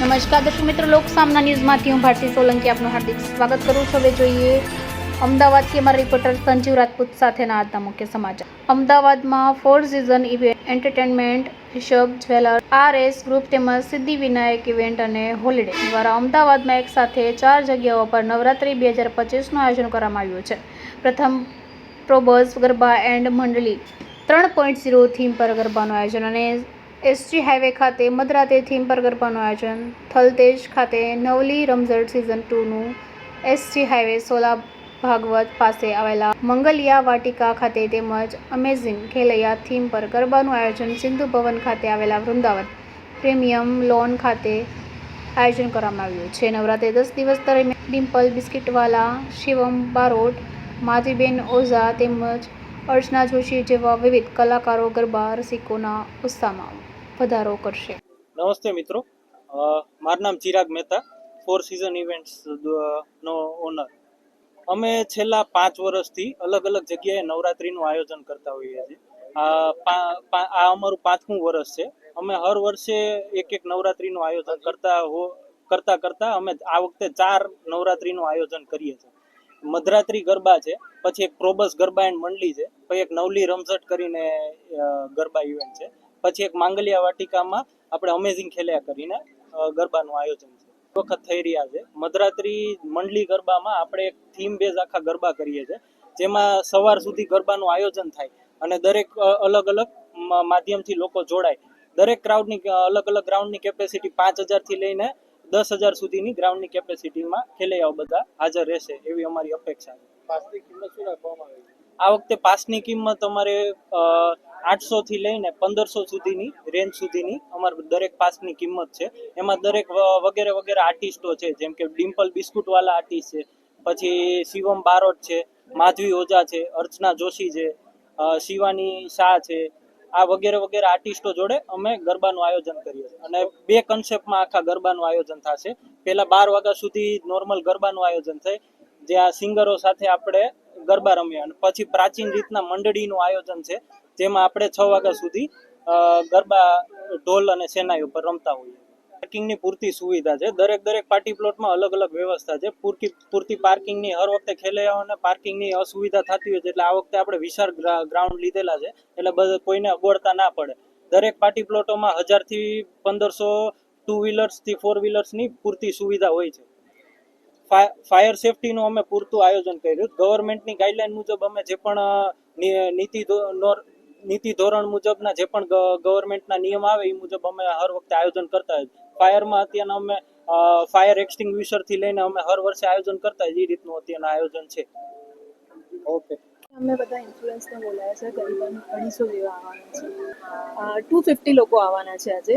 નમસ્કાર, દર્શક મિત્રો, લોક સામના ન્યૂઝમાંથી હું ભારતી સોલંકી આપનું હાર્દિક સ્વાગત કરું છું. હવે જોઈએ અમદાવાદથી અમારા રિપોર્ટર સંજીવ રાજપૂત સાથેના આજના મુખ્ય સમાચાર. અમદાવાદમાં four season event entertainment Rishabh jeweller R S group તેમજ સિદ્ધિ વિનાયક ઇવેન્ટ અને હોલિડે દ્વારા અમદાવાદમાં એક સાથે ચાર જગ્યાઓ પર નવરાત્રિ બે હજાર પચીસનું આયોજન કરવામાં આવ્યું છે. પ્રથમ પ્રોબસ ગરબા એન્ડ મંડળી ત્રણ પોઈન્ટ ઝીરો થીમ પર ગરબાનું આયોજન અને એસજી હાઈવે ખાતે મધરાતે થીમ પર ગરબાનું આયોજન. થલતેજ ખાતે નવલી રમઝટ સિઝન ટુનું એસજી હાઈવે સોલા ભાગવત પાસે આવેલા મંગલિયા વાટિકા ખાતે તેમજ અમેઝિંગ ખેલૈયા થીમ પર ગરબાનું આયોજન સિંધુ ભવન ખાતે આવેલા વૃંદાવન પ્રીમિયમ લોન ખાતે આયોજન કરવામાં આવ્યું છે. નવરાત્રે દસ દિવસ દરમિયાન ડિમ્પલ બિસ્કિટવાલા શિવમ બારોટ, માધીબેન ઓઝા તેમજ અર્ચના જોશી જેવા વિવિધ કલાકારો ગરબા રસિકોના ઉત્સાહમાં વધારો કરશે. નમસ્તે મિત્રો. મારું નામ Chirag Mehta four season events નો ઓનર અમે છેલ્લા પાંચ વર્ષથી અલગ અલગ જગ્યાએ નવરાત્રીનું આયોજન કરતા હોઈએ છીએ. આ અમારું પાંચમું વર્ષ છે. અમે હર વર્ષે એક એક નવરાત્રીનું આયોજન કરતા હો, કરતા કરતા અમે આ વખતે ચાર નવરાત્રીનું આયોજન કરીએ છીએ. મધરાત્રી ગરબા છે, પછી એક પ્રોબસ ગરબા એન્ડ મંડલી છે, પછી એક નવલી રમઝટ કરીને ગરબા ઇવેન્ટ છે. પછી એક માંગલિયા વાટિકામાં આપણે અમેઝિંગ ખેલ્યા કરીને ગરબાનું આયોજન છે. વખત થઈ રહ્યા છે. મધરાત્રી મંડળી ગરબામાં આપણે એક થીમ બેઝ આખા ગરબા કરીએ છીએ. જેમાં સવાર સુધી ગરબાનું આયોજન થાય અને દરેક અલગ અલગ માધ્યમથી લોકો જોડાય. દરેક ક્રાઉડની અલગ અલગ ગ્રાઉન્ડની કેપેસિટી પાંચ હજારથી લઈને દસ હજાર સુધીની ગ્રાઉન્ડની કેપેસિટીમાં ખેલૈયાઓ બધા હાજર રહેશે એવી અમારી અપેક્ષા છે. પાસની કિંમત શું રાખવામાં આવી? આ વખતે પાસની કિંમત અમારે આઠસો થી લઈને પંદરસો સુધીની રેન્જ સુધીની અમાર દરેક પાસની કિંમત છે. એમાં દરેક વગેરે વગેરે આર્ટિસ્ટો છે, જેમ કે ડિમ્પલ બિસ્કુટવાલા આર્ટિસ્ટ છે, પછી શિવમ બારોટ છે, માધવી ઓઝા છે, અર્ચના જોશી છે શિવાની શાહ છે, આ વગેરે વગેરે આર્ટિસ્ટો જોડે અમે ગરબાનું આયોજન કરીએ છીએ. અને બે કન્સેપ્ટમાં આખા ગરબાનું આયોજન થશે. પહેલા બાર વાગ્યા સુધી નોર્મલ ગરબાનું આયોજન થાય. જ્યાં સિંગરો સાથે આપણે ગરબા રમ્યા અને પછી પ્રાચીન રીતના મંડળીનું આયોજન છે, જેમાં આપણે છ વાગ્યા સુધી ગરબા, ઢોલ અને સેનાઈ ઉપર રમતા હોઈએ. પાર્કિંગની પૂરતી સુવિધા છે. દરેક દરેક પાર્ટી પ્લોટમાં અલગ અલગ વ્યવસ્થા છે. પૂરતી પૂરતી પાર્કિંગની હર વખતે ખેલૈયાઓને પાર્કિંગની અસુવિધા થતી હોય છે એટલે આ વખતે આપણે વિશાળ ગ્રાઉન્ડ લીધેલા છે એટલે બધા કોઈને અગવડતા ના પડે. દરેક પાર્ટી પ્લોટોમાં હજારથી પંદરસો ટુ વ્હીલર્સથી ફોર વ્હીલર્સની પૂરતી સુવિધા હોય છે. ફાયર સેફટીનું અમે પૂરતું આયોજન કર્યું. ગવર્મેન્ટની ગાઈડલાઈન મુજબ અમે જે પણ નીતિ નીતિ ધોરણ મુજબના જે પણ ગવર્મેન્ટના નિયમ આવે એ મુજબ અમે હર વખતે આયોજન કરતા હોય ફાયરમાં અત્યારના અમે ફાયર એક્સટિંગ્વિશરથી લઈને અમે હર વર્ષે આયોજન કરતા હોય એ રીતનું અત્યારના આયોજન છે. ઓકે. અમે બધા ઇન્ફ્લુઅન્સને બોલાયા છે. કરીબન અઢીસો જેવા આવવાના છે. ટુ ફિફ્ટી લોકો આવવાના છે આજે.